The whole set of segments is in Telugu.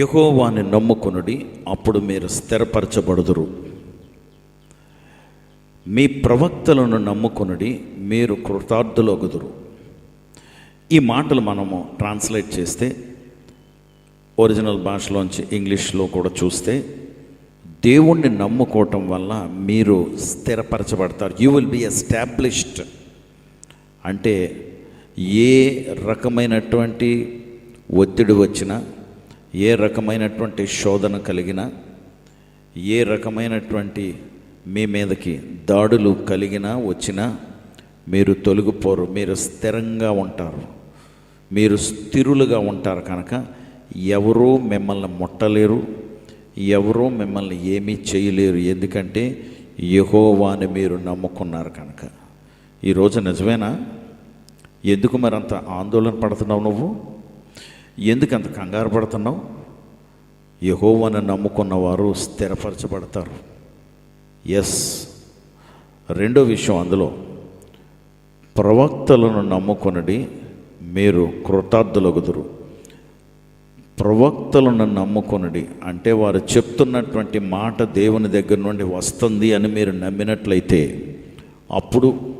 యహోవాని నమ్ముకొనుడి అప్పుడు మీరు స్థిరపరచబడుదురు. మీ ప్రవక్తలను నమ్ముకునుడి మీరు కృతార్థులొగుదురు. ఈ మాటలు మనము ట్రాన్స్లేట్ చేస్తే ఒరిజినల్ భాషలోంచి ఇంగ్లీష్లో కూడా చూస్తే దేవుణ్ణి నమ్ముకోవటం వల్ల మీరు స్థిరపరచబడతారు. యూ విల్ బి ఎస్టాబ్లిష్డ్ అంటే ఏ రకమైనటువంటి ఒత్తిడి వచ్చినా ఏ రకమైనటువంటి శోధన కలిగినా ఏ రకమైనటువంటి మీ మీదకి దాడులు కలిగినా వచ్చినా మీరు తొలగిపోరు మీరు స్థిరంగా ఉంటారు. మీరు స్థిరులుగా ఉంటారు కనుక ఎవరూ మిమ్మల్ని ముట్టలేరు ఎవరూ మిమ్మల్ని ఏమీ చేయలేరు. ఎందుకంటే యహోవాని మీరు నమ్ముకున్నారు కనుక. ఈరోజు నిజమేనా? ఎందుకు మరి అంత ఆందోళన పడుతున్నావు నువ్వు? ఎందుకు అంత కంగారు పడుతున్నావు? యహోవను నమ్ముకున్న వారు స్థిరపరచబడతారు. ఎస్ రెండో విషయం అందులో. ప్రవక్తలను నమ్ముకొనడి మీరు కృతార్థులగుదురు. ప్రవక్తలను నమ్ముకొనడి అంటే వారు చెప్తున్నటువంటి మాట దేవుని దగ్గర నుండి వస్తుంది అని మీరు నమ్మినట్లయితే అప్పుడు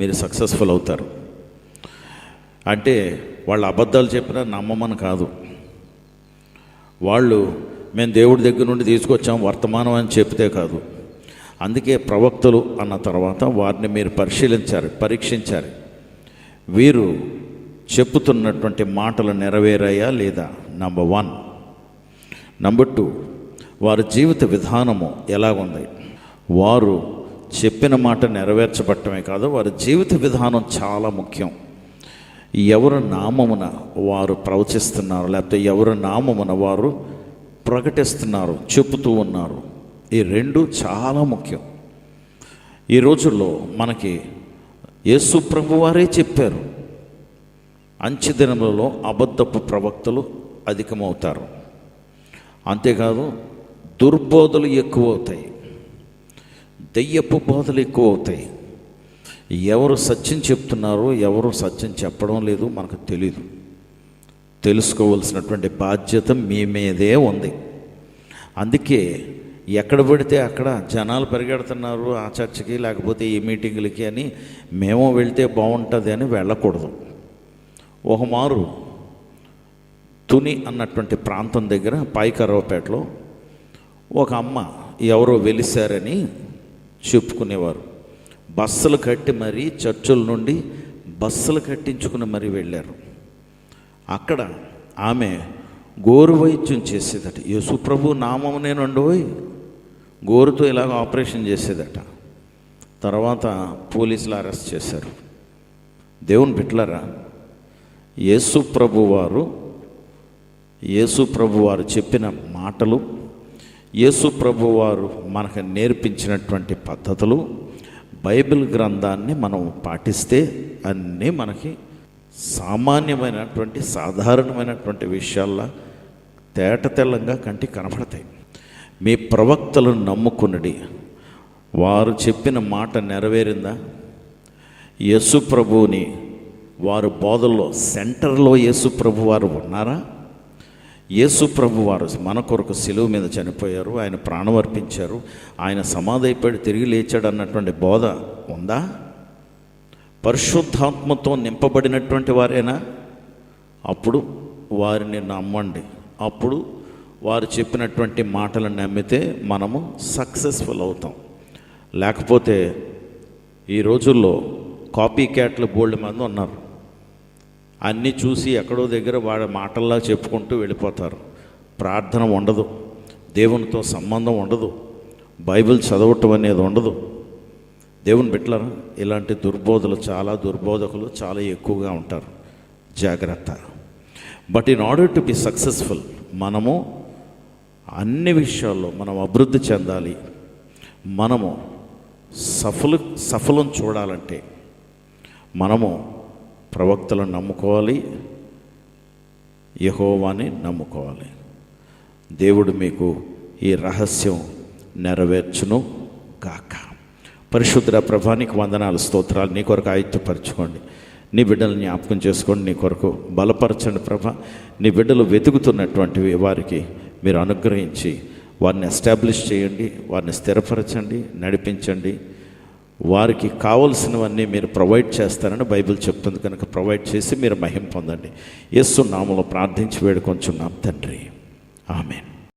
మీరు సక్సెస్ఫుల్ అవుతారు. అంటే వాళ్ళు అబద్ధాలు చెప్పినా నమ్మమని కాదు. వాళ్ళు మేము దేవుడి దగ్గర నుండి తీసుకొచ్చాం వర్తమానం అని చెప్తే కాదు. అందుకే ప్రవక్తలు అన్న తర్వాత వారిని మీరు పరిశీలించారు పరీక్షించారు వీరు చెప్పుతున్నటువంటి మాటలు నెరవేరాయా లేదా? నంబర్ వన్ నంబర్ టూ వారి జీవిత విధానము ఎలాగుంది? వారు చెప్పిన మాట నెరవేర్చబట్టమే కాదు వారి జీవిత విధానం చాలా ముఖ్యం. ఎవరు నామమున వారు ప్రవచిస్తున్నారు లేకపోతే ఎవరు నామమున వారు ప్రకటిస్తున్నారు చెబుతూ ఉన్నారు ఈ రెండు చాలా ముఖ్యం. ఈ రోజుల్లో మనకి యేసు ప్రభు వారే చెప్పారు అంచెదినములలో అబద్ధపు ప్రవక్తలు అధికమవుతారు. అంతేకాదు దుర్బోధలు ఎక్కువ అవుతాయి దెయ్యపు బోధలు ఎక్కువ అవుతాయి ఎవరు సత్యం చెప్తున్నారో ఎవరు సత్యం చెప్పడం లేదు మనకు తెలీదు. తెలుసుకోవలసినటువంటి బాధ్యత మీ మీదే ఉంది. అందుకే ఎక్కడ పడితే అక్కడ జనాలు పరిగెడుతున్నారు ఆ చర్చకి లేకపోతే ఈ మీటింగులకి అని మేము వెళ్తే బాగుంటుంది అని వెళ్ళకూడదు. ఒక మారు తుని అన్నటువంటి ప్రాంతం దగ్గర పైకరవపేటలో ఒక అమ్మ ఎవరో వెలిశారని చెప్పుకునేవారు. బస్సులు కట్టి మరీ చర్చుల నుండి బస్సులు కట్టించుకుని మరీ వెళ్ళారు. అక్కడ ఆమె గోరు వైద్యం చేసేదట యేసుప్రభు నామం నేనుండోయ్ గోరుతో ఇలాగ ఆపరేషన్ చేసేదట. తర్వాత పోలీసులు అరెస్ట్ చేశారు. దేవుని బిట్లరా యేసు ప్రభు వారు యేసు వారు చెప్పిన మాటలు యేసు ప్రభు వారు మనకు నేర్పించినటువంటి పద్ధతులు బైబిల్ గ్రంథాన్ని మనం పాటిస్తే అన్నీ మనకి సామాన్యమైనటువంటి సాధారణమైనటువంటి విషయాల్లో తేట తెల్లంగా కంటి కనపడతాయి మీ ప్రవక్తలను నమ్ముకున్నది వారు చెప్పిన మాట నెరవేరిందా? యేసు ప్రభువుని వారు బోధల్లో సెంటర్లో యేసు ప్రభు వారు ఉన్నారా? యేసు ప్రభు వారు మన కొరకు సిలువ మీద చనిపోయారు. ఆయన ప్రాణం అర్పించారు. ఆయన సమాధి అయిపోయి తిరిగి లేచాడు అన్నటువంటి బోధ ఉందా? పరిశుద్ధాత్మతో నింపబడినటువంటి వారేనా? అప్పుడు వారిని నమ్మండి. అప్పుడు వారు చెప్పినటువంటి మాటలను నమ్మితే మనము సక్సెస్ఫుల్ అవుతాం. లేకపోతే ఈ రోజుల్లో కాపీ క్యాట్లు బోల్డ్ మంది ఉన్నారు. అన్నీ చూసి ఎక్కడో దగ్గర వాళ్ళ మాటల్లా చెప్పుకుంటూ వెళ్ళిపోతారు. ప్రార్థన ఉండదు. దేవునితో సంబంధం ఉండదు. బైబిల్ చదవటం అనేది ఉండదు. దేవుని బిట్లరా ఇలాంటి దుర్బోధలు చాలా దుర్బోధకులు చాలా ఎక్కువగా ఉంటారు. జాగ్రత్త. But in order to be successful మనము అన్ని విషయాల్లో మనం అభివృద్ధి చెందాలి. మనము సఫలు సఫలం చూడాలంటే మనము ప్రవక్తలను నమ్ముకోవాలి యహోవాని నమ్ముకోవాలి. దేవుడు మీకు ఈ రహస్యం నెరవేర్చును కాక పరిశుద్ధ ప్రభానికి వందనాలు స్తోత్రాలు. నీ కొరకు ఆయుత్తపరచుకోండి నీ బిడ్డలు జ్ఞాపకం చేసుకోండి. నీ కొరకు బలపరచండి ప్రభ. నీ బిడ్డలు వెతుకుతున్నటువంటివి వారికి మీరు అనుగ్రహించి వారిని ఎస్టాబ్లిష్ చేయండి వారిని స్థిరపరచండి నడిపించండి. వారికి కావలసినవన్నీ మీరు ప్రొవైడ్ చేస్తారని బైబిల్ చెప్తుంది. కనుక ప్రొవైడ్ చేసి మీరు మహిం పొందండి. యస్సు నామలో ప్రార్థించి వేడుకొంచున్నాం తండ్రి. ఆమెన్.